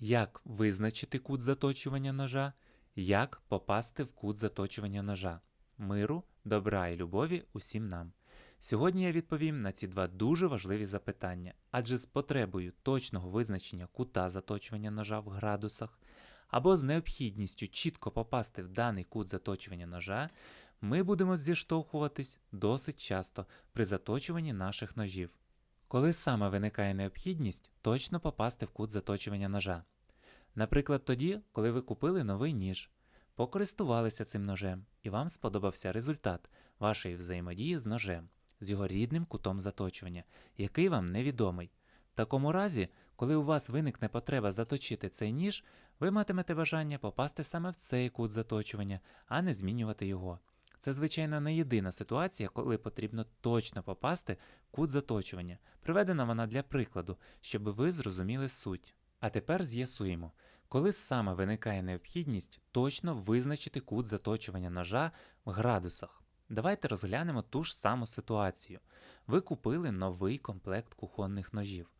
як визначити кут заточування ножа, як попасти в кут заточування ножа. Миру, добра і любові усім нам. Сьогодні я відповім на ці два дуже важливі запитання, адже з потребою точного визначення кута заточування ножа в градусах або з необхідністю чітко попасти в даний кут заточування ножа, ми будемо зіштовхуватись досить часто при заточуванні наших ножів. Коли саме виникає необхідність точно попасти в кут заточування ножа. Наприклад, тоді, коли ви купили новий ніж, покористувалися цим ножем, і вам сподобався результат вашої взаємодії з ножем, з його рідним кутом заточування, який вам невідомий. В такому разі, коли у вас виникне потреба заточити цей ніж, ви матимете бажання попасти саме в цей кут заточування, а не змінювати його. Це, звичайно, не єдина ситуація, коли потрібно точно попасти кут заточування. Приведена вона для прикладу, щоб ви зрозуміли суть. А тепер з'ясуємо, коли саме виникає необхідність точно визначити кут заточування ножа в градусах. Давайте розглянемо ту ж саму ситуацію. Ви купили новий комплект кухонних ножів,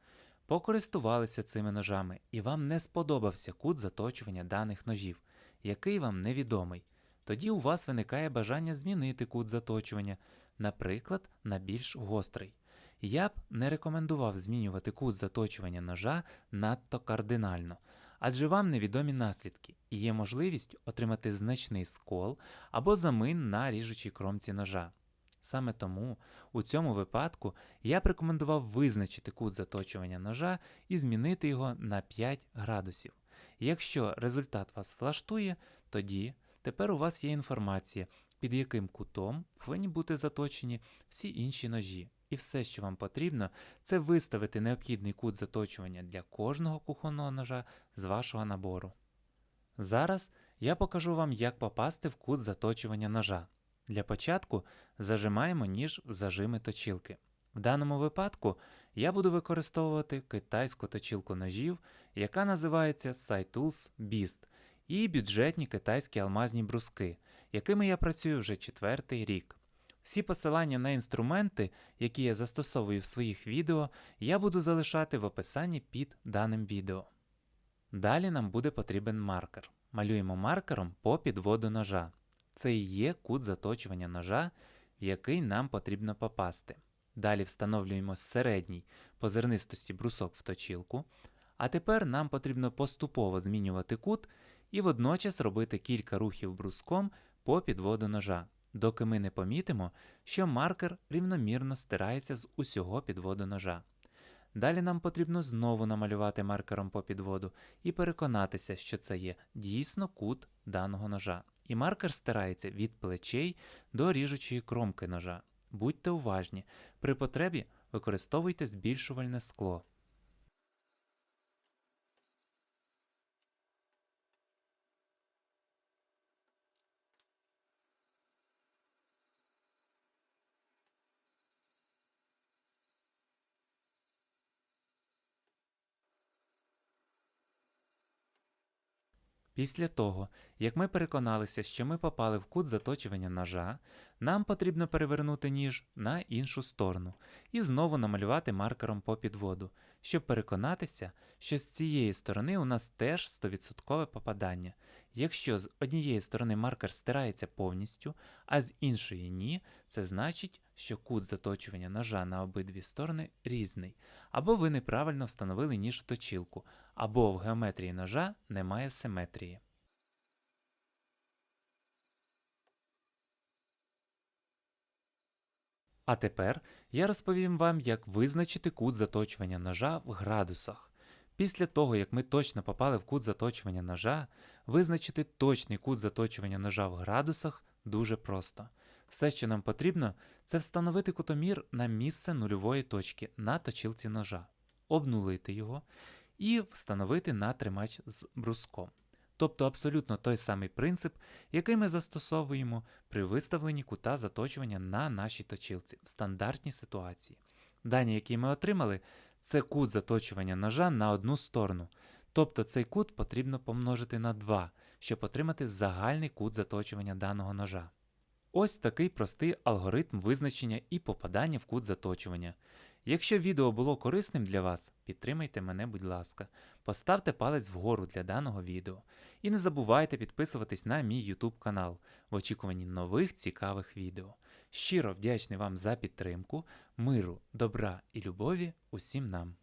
покористувалися цими ножами, і вам не сподобався кут заточування даних ножів, який вам невідомий. Тоді у вас виникає бажання змінити кут заточування, наприклад, на більш гострий. Я б не рекомендував змінювати кут заточування ножа надто кардинально, адже вам невідомі наслідки і є можливість отримати значний скол або замин на ріжучій кромці ножа. Саме тому у цьому випадку я б рекомендував визначити кут заточування ножа і змінити його на 5 градусів. Якщо результат вас влаштує, тоді тепер у вас є інформація, під яким кутом повинні бути заточені всі інші ножі. І все, що вам потрібно, це виставити необхідний кут заточування для кожного кухонного ножа з вашого набору. Зараз я покажу вам, як попасти в кут заточування ножа. Для початку зажимаємо ніж в зажими точілки. В даному випадку я буду використовувати китайську точілку ножів, яка називається SciTools Beast, і бюджетні китайські алмазні бруски, якими я працюю вже четвертий рік. Всі посилання на інструменти, які я застосовую в своїх відео, я буду залишати в описанні під даним відео. Далі нам буде потрібен маркер. Малюємо маркером по підводу ножа. Це і є кут заточування ножа, в який нам потрібно попасти. Далі встановлюємо середній по зернистості брусок в точілку. А тепер нам потрібно поступово змінювати кут і водночас робити кілька рухів бруском по підводу ножа, доки ми не помітимо, що маркер рівномірно стирається з усього підводу ножа. Далі нам потрібно знову намалювати маркером по підводу і переконатися, що це є дійсно кут даного ножа. І маркер стирається від плечей до ріжучої кромки ножа. Будьте уважні, при потребі використовуйте збільшувальне скло. Після того, як ми переконалися, що ми попали в кут заточування ножа, нам потрібно перевернути ніж на іншу сторону і знову намалювати маркером по підводу, щоб переконатися, що з цієї сторони у нас теж 100% попадання. Якщо з однієї сторони маркер стирається повністю, а з іншої ні, це значить, що кут заточування ножа на обидві сторони різний, або ви неправильно встановили ніж в точілку, або в геометрії ножа немає симетрії. А тепер я розповім вам, як визначити кут заточування ножа в градусах. Після того, як ми точно попали в кут заточування ножа, визначити точний кут заточування ножа в градусах дуже просто. Все, що нам потрібно, це встановити кутомір на місце нульової точки на точилці ножа, обнулити його і встановити на тримач з бруском. Тобто абсолютно той самий принцип, який ми застосовуємо при виставленні кута заточування на нашій точилці в стандартній ситуації. Дані, які ми отримали, це кут заточування ножа на одну сторону. Тобто цей кут потрібно помножити на 2, щоб отримати загальний кут заточування даного ножа. Ось такий простий алгоритм визначення і попадання в кут заточування. Якщо відео було корисним для вас, підтримайте мене, будь ласка, поставте палець вгору для даного відео. І не забувайте підписуватись на мій YouTube канал в очікуванні нових цікавих відео. Щиро вдячний вам за підтримку, миру, добра і любові усім нам.